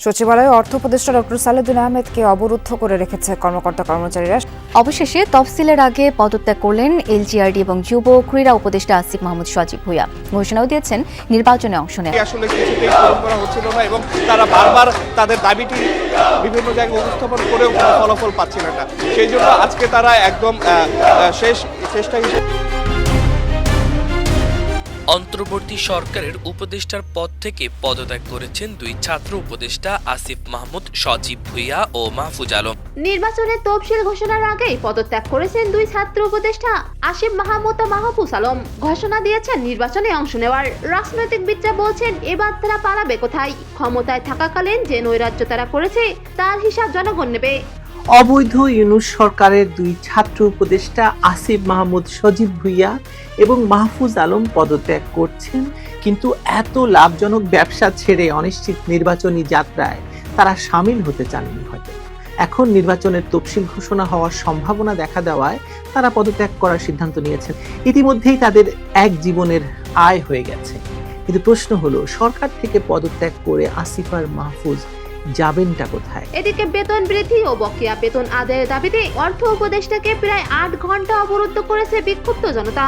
সচিবালয়ে অর্থ উপদেষ্টা ডক্টর সালেদুল আহমেদকে অবরুদ্ধ করে রেখেছে কর্মকর্তা কর্মচারীরা। অবশেষে তফসিলের আগে পদত্যাগ করলেন এলজিআরডি এবং যুব ক্রীড়া উপদেষ্টা আসিফ মাহমুদ সজীব ভুইয়া। ঘোষণাও দিয়েছেন নির্বাচনে অংশ নেওয়া আসলে কিছুতেই পূরণ করা হচ্ছিল না এবং তারা বারবার তাদের দাবিটি বিভিন্ন জায়গায় উপস্থাপন করেও কোনো ফলাফল পাচ্ছিল না। সেই জন্য আজকে তারা একদম আহ, আহ, শেষ চেষ্টা হিসেবে অন্তর্বর্তী সরকারের উপদেষ্টার পদ থেকে পদত্যাগ করেছেন দুই ছাত্র উপদেষ্টা আসিফ মাহমুদ, সজীব ভুইয়া ও মাহফুজ আলম। নির্বাচনের তফসিল ঘোষণার আগেই পদত্যাগ করেছেন দুই ছাত্র উপদেষ্টা আসিফ মাহমুদ ও মাহফুজ আলম। ঘোষণা দিয়েছেন নির্বাচনে অংশ নেওয়ার। রাজনৈতিকবিদরা বলছেন, এবার তারা পালাবে কোথায়? ক্ষমতায় থাকাকালীন যে নৈরাজ্য তারা করেছে, তার হিসাব জনগণ নেবে। অবৈধ ইউনুস সরকারের দুই ছাত্র উপদেষ্টা আসিফ মাহমুদ সজীব ভুইয়া এবং মাহফুজ আলম পদত্যাগ করছেন। কিন্তু এত লাভজনক ব্যবসা ছেড়ে অনিশ্চিত নির্বাচনী যাত্রায় তারা সামিল হতে চাননি হয়তো। এখন নির্বাচনের তফসিল ঘোষণা হওয়ার সম্ভাবনা দেখা দেওয়ায় তারা পদত্যাগ করার সিদ্ধান্ত নিয়েছেন। ইতিমধ্যেই তাদের এক জীবনের আয় হয়ে গেছে। কিন্তু প্রশ্ন হলো, সরকার থেকে পদত্যাগ করে আসিফ আর মাহফুজ যাবেনটা কোথায়? এদিকে বেতন বৃদ্ধি ও বকেয়া বেতন আদায়ের দাবিতে অর্থ উপদেষ্টাকে প্রায় আট ঘণ্টা অবরুদ্ধ করেছে বিক্ষুব্ধ জনতা।